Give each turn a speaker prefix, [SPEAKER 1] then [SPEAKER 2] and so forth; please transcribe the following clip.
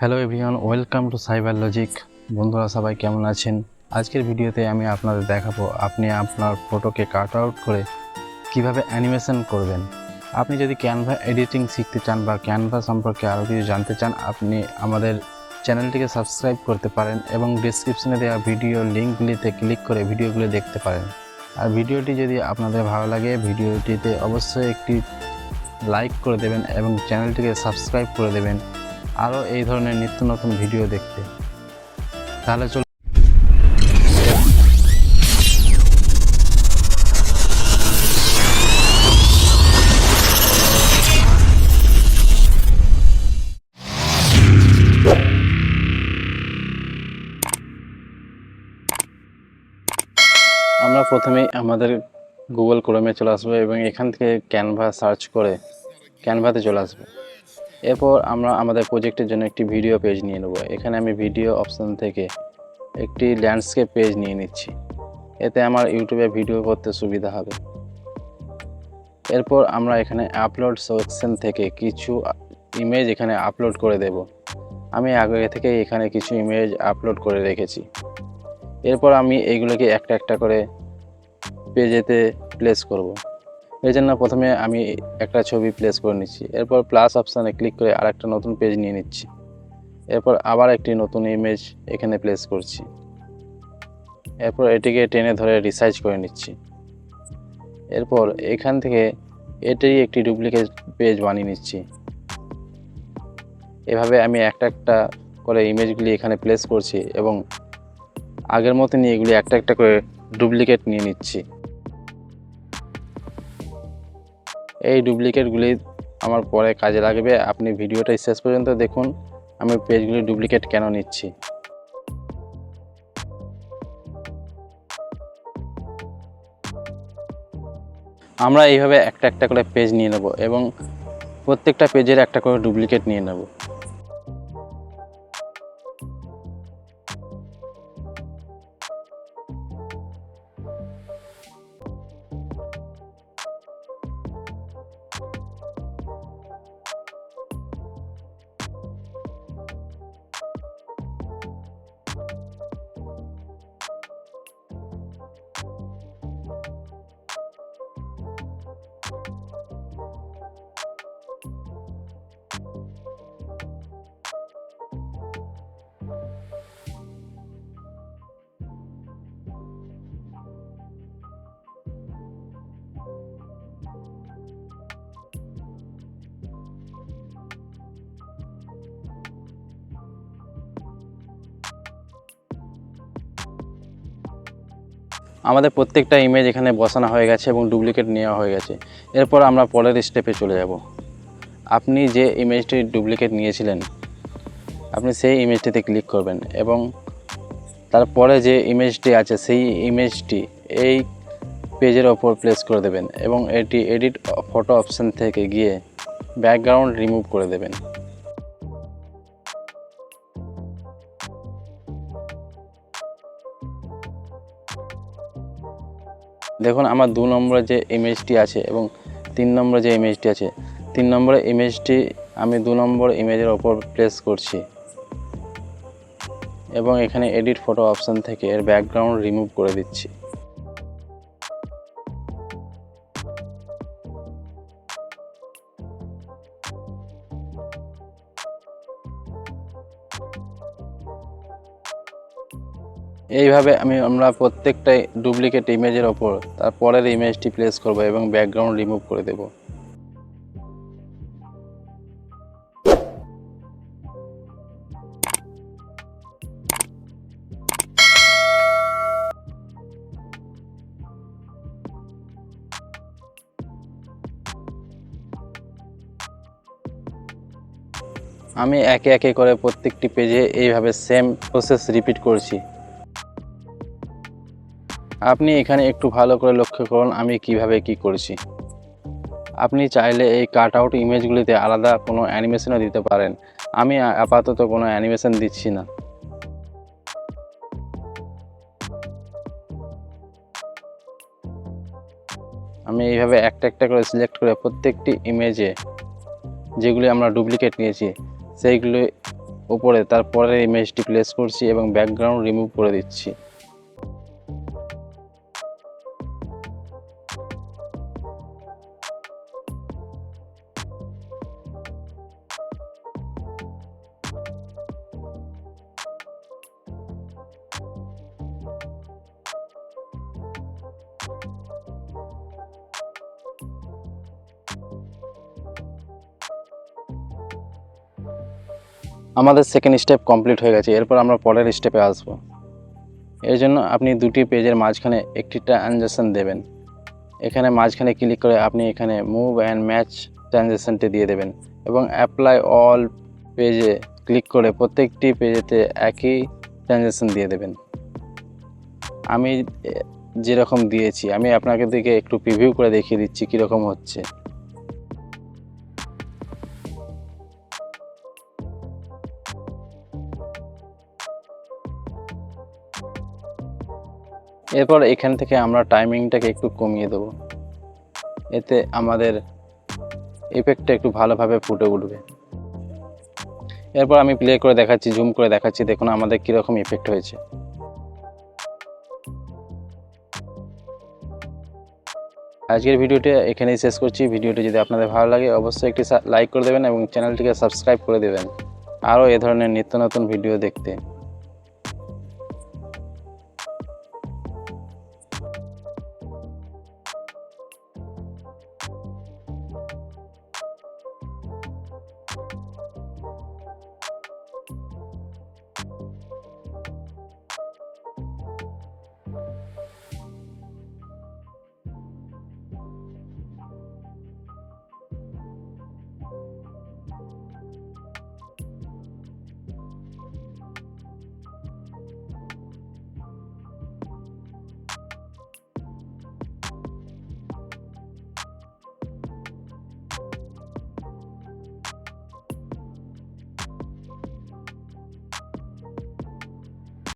[SPEAKER 1] Hello everyone welcome to cyber logic বন্ধুরা সবাই কেমন আছেন? আজকের ভিডিওতে আমি আপনাদের দেখাবো, আপনি আপনার ফটোকে কাট আউট করে কীভাবে অ্যানিমেশন করবেন। আপনি যদি ক্যানভা এডিটিং শিখতে চান বা ক্যানভা সম্পর্কে আরও কিছু জানতে চান, আপনি আমাদের চ্যানেলটিকে সাবস্ক্রাইব করতে পারেন এবং ডিসক্রিপশনে দেওয়া ভিডিও লিঙ্কগুলিতে ক্লিক করে ভিডিওগুলি দেখতে পারেন। আর ভিডিওটি যদি আপনাদের ভালো লাগে, ভিডিওটিতে অবশ্যই একটি লাইক করে দেবেন এবং চ্যানেলটিকে সাবস্ক্রাইব করে দেবেন। আরও এই ধরনের নিত্য নতুন ভিডিও দেখতে। তাহলে চল আমরা প্রথমেই আমাদের গুগল ক্রোমে চলে আসব এবং এখান থেকে ক্যানভা সার্চ করে ক্যানভাতে চলে আসব। এরপর আমরা আমাদের প্রজেক্টের জন্য একটি ভিডিও পেজ নিয়ে নেব। এখানে আমি ভিডিও অপশন থেকে একটি ল্যান্ডস্কেপ পেজ নিয়ে নিচ্ছি। এতে আমার ইউটিউবে ভিডিও করতে সুবিধা হবে। এরপর আমরা এখানে আপলোড সেকশন থেকে কিছু ইমেজ এখানে আপলোড করে দেব। আমি আগে থেকে এখানে কিছু ইমেজ আপলোড করে রেখেছি। এরপর আমি এইগুলোকে একটা একটা করে পেজেতে প্লেস করব। এই জন্য প্রথমে আমি একটা ছবি প্লেস করে নিচ্ছি। এরপর প্লাস অপশানে ক্লিক করে আরেকটা নতুন পেজ নিয়ে নিচ্ছি। এরপর আবার একটি নতুন ইমেজ এখানে প্লেস করছি। এরপর এটিকে টেনে ধরে রিসাইজ করে নিচ্ছি। এরপর এখান থেকে এটারই একটি ডুপ্লিকেট পেজ বানিয়ে নিচ্ছি। এভাবে আমি একটা একটা করে ইমেজগুলি এখানে প্লেস করছি এবং আগের মতনই এগুলি একটা একটা করে ডুপ্লিকেট নিয়ে নিচ্ছি। এই ডুপ্লিকেটগুলি আমার পরে কাজে লাগবে। আপনি ভিডিওটা শেষ পর্যন্ত দেখুন। আমি পেজগুলি ডুপ্লিকেট কেন নিচ্ছি? আমরা এইভাবে একটা একটা করে পেজ নিয়ে নেব এবং প্রত্যেকটা পেজের একটা করে ডুপ্লিকেট নিয়ে নেব। আমাদের প্রত্যেকটা ইমেজ এখানে বসানো হয়ে গেছে এবং ডুপ্লিকেট নেওয়া হয়ে গেছে। এরপর আমরা পরের স্টেপে চলে যাব। আপনি যে ইমেজটি ডুপ্লিকেট নিয়েছিলেন, আপনি সেই ইমেজটিতে ক্লিক করবেন এবং তারপরে যে ইমেজটি আছে, সেই ইমেজটি এই পেজের ওপর প্লেস করে দেবেন এবং এটি এডিট ফটো অপশান থেকে গিয়ে ব্যাকগ্রাউন্ড রিমুভ করে দেবেন। দেখুন, আমার দু নম্বরে যে ইমেজটি আছে এবং তিন নম্বরে যে ইমেজটি আছে, তিন নম্বরের ইমেজটি আমি দু নম্বর ইমেজের ওপর প্লেস করছি। এবং এখানে এডিট ফটো অপশান থেকে এর ব্যাকগ্রাউন্ড রিমুভ করে দিচ্ছি। এইভাবে আমি, আমরা প্রত্যেকটাই ডুপ্লিকেট ইমেজের ওপর তারপরের ইমেজটি প্লেস করব এবং ব্যাকগ্রাউন্ড রিমুভ করে দেব। আমি একে একে করে প্রত্যেকটি পেজে এইভাবে সেম প্রসেস রিপিট করছি। আপনি এখানে একটু ভালো করে লক্ষ্য করুন, আমি কীভাবে কি করছি। আপনি চাইলে এই কাট আউট ইমেজগুলিতে আলাদা কোনো অ্যানিমেশনও দিতে পারেন। আমি আপাতত কোনো অ্যানিমেশন দিচ্ছি না। আমি এইভাবে একটা একটা করে সিলেক্ট করে প্রত্যেকটি ইমেজে যেগুলি আমরা ডুপ্লিকেট নিয়েছি, সেইগুলি উপরে তারপরে ইমেজটি প্লেস করছি এবং ব্যাকগ্রাউন্ড রিমুভ করে দিচ্ছি। আমাদের সেকেন্ড স্টেপ কমপ্লিট হয়ে গেছে, এরপর আমরা পরের স্টেপে আসব। এর জন্য আপনি দুটি পেজের মাঝখানে একটি ট্রানজ্যাকশন দেবেন। এখানে মাঝখানে ক্লিক করে আপনি এখানে মুভ অ্যান্ড ম্যাচ ট্রানজ্যাকশনটি দিয়ে দেবেন এবং অ্যাপ্লাই অল পেজে ক্লিক করে প্রত্যেকটি পেজেতে একই ট্রানজ্যাকশন দিয়ে দেবেন। আমি যেরকম দিয়েছি, আমি আপনাকে দিকে একটু প্রিভিউ করে দেখিয়ে দিচ্ছি কীরকম হচ্ছে। এরপর এখান থেকে আমরা টাইমিংটাকে একটু কমিয়ে দেবো। এতে আমাদের এফেক্টটা একটু ভালোভাবে ফুটে উঠবে। এরপর আমি প্লে করে দেখাচ্ছি জুম করে দেখাচ্ছি, দেখুন আমাদের কীরকম ইফেক্ট হয়েছে। আজকের ভিডিওটি এখানেই শেষ করছি। ভিডিওটি যদি আপনাদের ভালো লাগে, অবশ্যই একটি লাইক করে দেবেন এবং চ্যানেলটিকে সাবস্ক্রাইব করে দেবেন। আরও এ ধরনের নিত্য নতুন ভিডিও দেখতে।